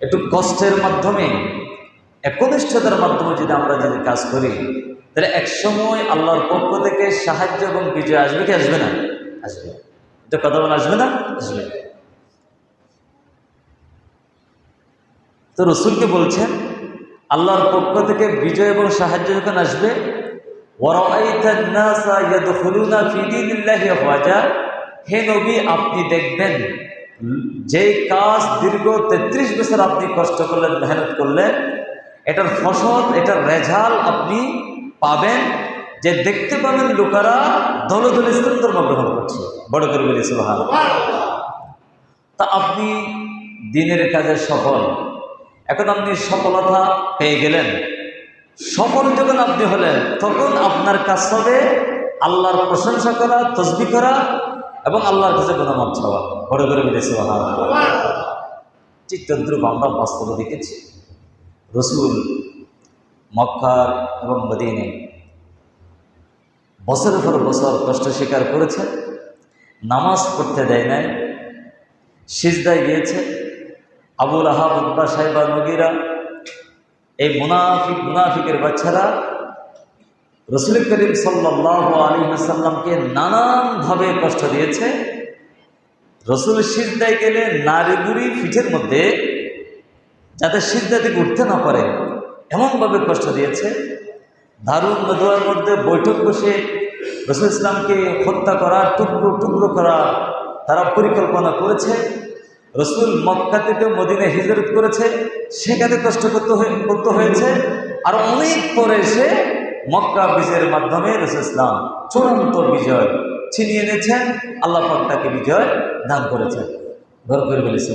একটু কষ্টের মাধ্যমে, একনিষ্ঠতার মাধ্যমে যদি আমরা যদি কাজ করি, তাহলে একসময় আল্লাহর পক্ষ থেকে সাহায্য এবং বিজয় আসবে কি আসবে না? আসবে। এটা কথা বলে আসবে না? আসবে। তো রসুলকে বলছেন, আল্লাহর পক্ষ থেকে বিজয় এবং সাহায্য যখন আসবে হে নবী, আপনি দেখবেন যে কাজ দীর্ঘ তেত্রিশ বছর আপনি কষ্ট করলেন, মেহনত করলেন, এটার ফসল, এটার রেজাল আপনি পাবেন। যে দেখতে পাবেন লোকেরা দলে দলে ইসলাম ধর্ম গ্রহণ করছে। বড় করে বলি সুবহান তা আপনি দিনের কাজে সফল। এখন আপনি সফলতা পেয়ে গেলেন। সফল যখন আপনি হলেন, তখন আপনার কাজ হবে আল্লাহর প্রশংসা করা, তসবি করা এবং আল্লাহর কাছে গুণামাপ চাওয়া। বড় করে বলেছে ঠিক তদ্রুপ আমরা বাস্তবে দেখেছি। রসুল মক্কার এবং মদিনে বছরের পর বছর কষ্ট স্বীকার করেছে, নামাজ পড়তে দেয় নাই, সিজদায় গিয়েছে। আবুল আহাব সাহেবা নগীরা এই মুনাফিক, মুনাফিকের বাচ্চারা রসুল করিম সাল্লাহ আলী সাল্লামকে নানানভাবে কষ্ট দিয়েছে। রসুল সিজদায় গেলে নারীগুড়ি পিঠের মধ্যে যাতে সিজদা থেকে উঠতে না পারে, এমনভাবে কষ্ট দিয়েছে। দারুণ নদুয়ার মধ্যে বৈঠক বসে রসুল ইসলামকে হত্যা করা টুকরো টুকরো করা তারা পরিকল্পনা করেছে। রসুল মক্কা থেকে মদিনে হিজরত করেছে, সেখানে কষ্ট করতে করতে হয়েছে। আর অনেক পরে এসে মক্কা বিজয়ের মাধ্যমে রসুল ইসলাম চূড়ান্ত বিজয় ছিনিয়ে এনেছেন। আল্লাহ তাকে বিজয় দান করেছেন। ঘর করে বলেছে